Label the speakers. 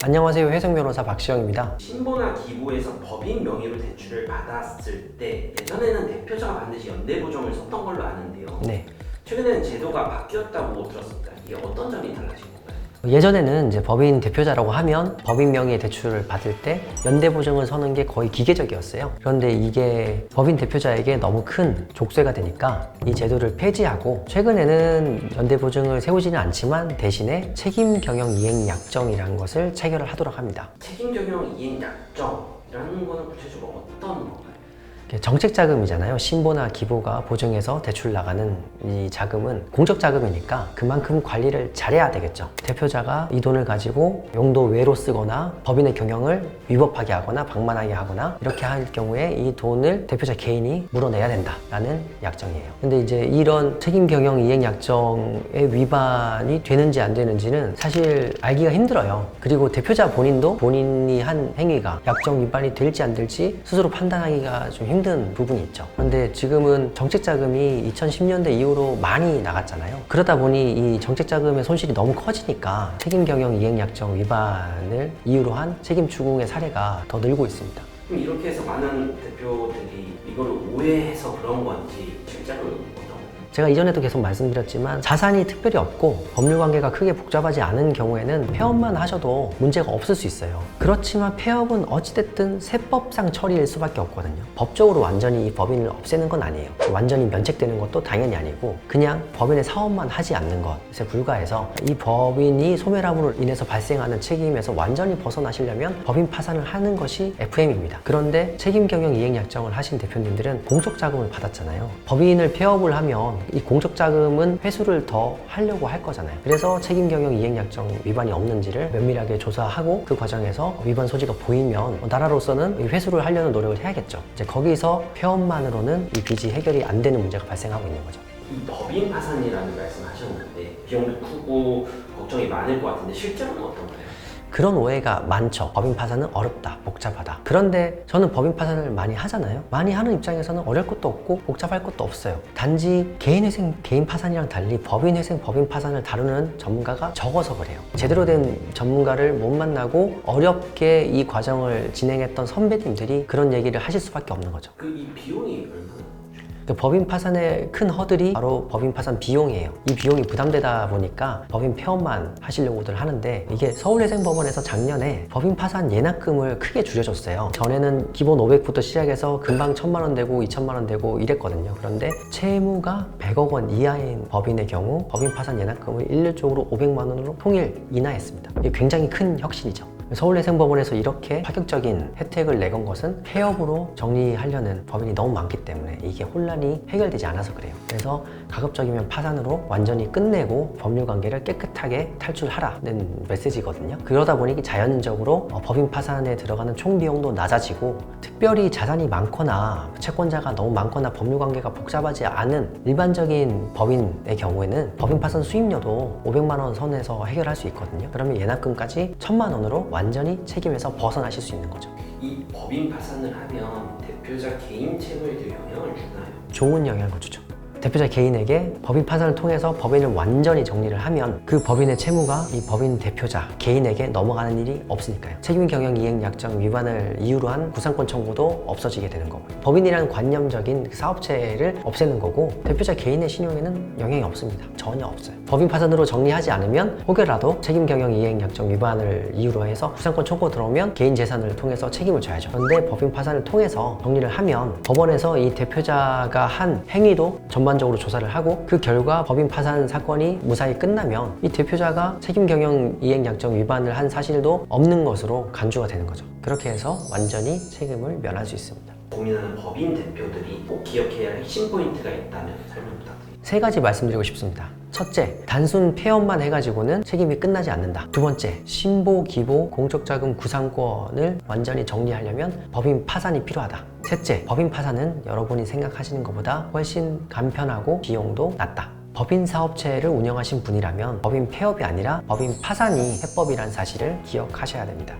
Speaker 1: 안녕하세요. 회생 변호사 박시영입니다.
Speaker 2: 신보나 기부에서 법인 명의로 대출을 받았을 때 예전에는 대표자가 반드시 연대 보정을 썼던 걸로 아는데요.
Speaker 1: 네.
Speaker 2: 최근에는 제도가 바뀌었다고 들었습니다. 이게 어떤 점이 달라진 건가요?
Speaker 1: 예전에는 이제 법인 대표자라고 하면 법인 명의의 대출을 받을 때 연대 보증을 서는 게 거의 기계적이었어요. 그런데 이게 법인 대표자에게 너무 큰 족쇄가 되니까 이 제도를 폐지하고 최근에는 연대 보증을 세우지는 않지만 대신에 책임 경영 이행 약정이라는 것을 체결을 하도록 합니다.
Speaker 2: 책임 경영 이행 약정이라는 거는 구체적으로 어떤?
Speaker 1: 이게 정책 자금이잖아요. 신보나 기부가 보증해서 대출 나가는 이 자금은 공적 자금이니까 그만큼 관리를 잘해야 되겠죠. 대표자가 이 돈을 가지고 용도 외로 쓰거나 법인의 경영을 위법하게 하거나 방만하게 하거나 이렇게 할 경우에 이 돈을 대표자 개인이 물어내야 된다라는 약정이에요. 근데 이제 이런 책임 경영 이행 약정의 위반이 되는지 안 되는지는 사실 알기가 힘들어요. 그리고 대표자 본인도 본인이 한 행위가 약정 위반이 될지 안 될지 스스로 판단하기가 좀 힘든 부분이 있죠. 그런데 지금은 정책 자금이 2010년대 이후로 많이 나갔잖아요. 그러다 보니 이 정책 자금의 손실이 너무 커지니까 책임 경영 이행 약정 위반을 이유로 한 책임 추궁의 사례가 더 늘고 있습니다.
Speaker 2: 그럼 이렇게 해서 많은 대표들이 이걸 오해해서 그런 건지 실제로?
Speaker 1: 제가 이전에도 계속 말씀드렸지만 자산이 특별히 없고 법률 관계가 크게 복잡하지 않은 경우에는 폐업만 하셔도 문제가 없을 수 있어요. 그렇지만 폐업은 어찌됐든 세법상 처리일 수밖에 없거든요. 법적으로 완전히 이 법인을 없애는 건 아니에요. 완전히 면책되는 것도 당연히 아니고 그냥 법인의 사업만 하지 않는 것에 불과해서 이 법인이 소멸함으로 인해서 발생하는 책임에서 완전히 벗어나시려면 법인 파산을 하는 것이 FM입니다. 그런데 책임 경영 이행 약정을 하신 대표님들은 공적 자금을 받았잖아요. 법인을 폐업을 하면 이 공적 자금은 회수를 더 하려고 할 거잖아요. 그래서 책임 경영 이행 약정 위반이 없는지를 면밀하게 조사하고 그 과정에서 위반 소지가 보이면 나라로서는 이 회수를 하려는 노력을 해야겠죠. 이제 거기서 폐업만으로는 이 빚이 해결이 안 되는 문제가 발생하고 있는 거죠.
Speaker 2: 이 법인 파산이라는 말씀하셨는데 비용도 크고 걱정이 많을 것 같은데 실제로는 어떤가요?
Speaker 1: 그런 오해가 많죠. 법인 파산은 어렵다, 복잡하다. 그런데 저는 법인 파산을 많이 하잖아요. 많이 하는 입장에서는 어려울 것도 없고 복잡할 것도 없어요. 단지 개인 회생, 개인 파산이랑 달리 법인 회생, 법인 파산을 다루는 전문가가 적어서 그래요. 제대로 된 전문가를 못 만나고 어렵게 이 과정을 진행했던 선배님들이 그런 얘기를 하실 수밖에 없는 거죠.
Speaker 2: 그 이 비용이 얼마나?
Speaker 1: 그 법인 파산의 큰 허들이 바로 법인 파산 비용이에요. 이 비용이 부담되다 보니까 법인 폐업만 하시려고들 하는데 이게 서울회생법원에서 작년에 법인 파산 예납금을 크게 줄여줬어요. 전에는 기본 500부터 시작해서 금방 1000만 원 되고 2000만 원 되고 이랬거든요. 그런데 채무가 100억 원 이하인 법인의 경우 법인 파산 예납금을 일률적으로 500만 원으로 통일 인하했습니다. 이게 굉장히 큰 혁신이죠. 서울회생법원에서 이렇게 파격적인 혜택을 내건 것은 폐업으로 정리하려는 법인이 너무 많기 때문에 이게 혼란이 해결되지 않아서 그래요. 그래서 가급적이면 파산으로 완전히 끝내고 법률 관계를 깨끗하게 탈출하라는 메시지거든요. 그러다 보니 자연적으로 어, 법인 파산에 들어가는 총 비용도 낮아지고 특별히 자산이 많거나 채권자가 너무 많거나 법률 관계가 복잡하지 않은 일반적인 법인의 경우에는 법인 파산 수임료도 500만 원 선에서 해결할 수 있거든요. 그러면 예납금까지 1000만 원으로 완전히 책임에서 벗어나실 수 있는 거죠.
Speaker 2: 이 법인 파산을 하면 대표자 개인 채무에도 영향을 주나요?
Speaker 1: 좋은 영향을 주죠. 대표자 개인에게 법인 파산을 통해서 법인을 완전히 정리를 하면 그 법인의 채무가 이 법인 대표자 개인에게 넘어가는 일이 없으니까요. 책임 경영 이행 약정 위반을 이유로 한 구상권 청구도 없어지게 되는 거고요. 법인이라는 관념적인 사업체를 없애는 거고 대표자 개인의 신용에는 영향이 없습니다. 전혀 없어요. 법인 파산으로 정리하지 않으면 혹여라도 책임 경영 이행 약정 위반을 이유로 해서 구상권 청구 들어오면 개인 재산을 통해서 책임을 져야죠. 그런데 법인 파산을 통해서 정리를 하면 법원에서 이 대표자가 한 행위도 전반 적으로 조사를 하고 그 결과 법인 파산 사건이 무사히 끝나면 이 대표자가 책임 경영 이행 약정 위반을 한 사실도 없는 것으로 간주가 되는 거죠. 그렇게 해서 완전히 책임을 면할 수 있습니다.
Speaker 2: 고민하는 법인 대표들이 꼭 기억해야 할 핵심 포인트가 있다면 설명 부탁드립니다.
Speaker 1: 세 가지 말씀드리고 싶습니다. 첫째, 단순 폐업만 해가지고는 책임이 끝나지 않는다. 두 번째, 신보, 기보, 공적자금 구상권을 완전히 정리하려면 법인 파산이 필요하다. 셋째, 법인 파산은 여러분이 생각하시는 것보다 훨씬 간편하고 비용도 낮다. 법인 사업체를 운영하신 분이라면 법인 폐업이 아니라 법인 파산이 해법이라는 사실을 기억하셔야 됩니다.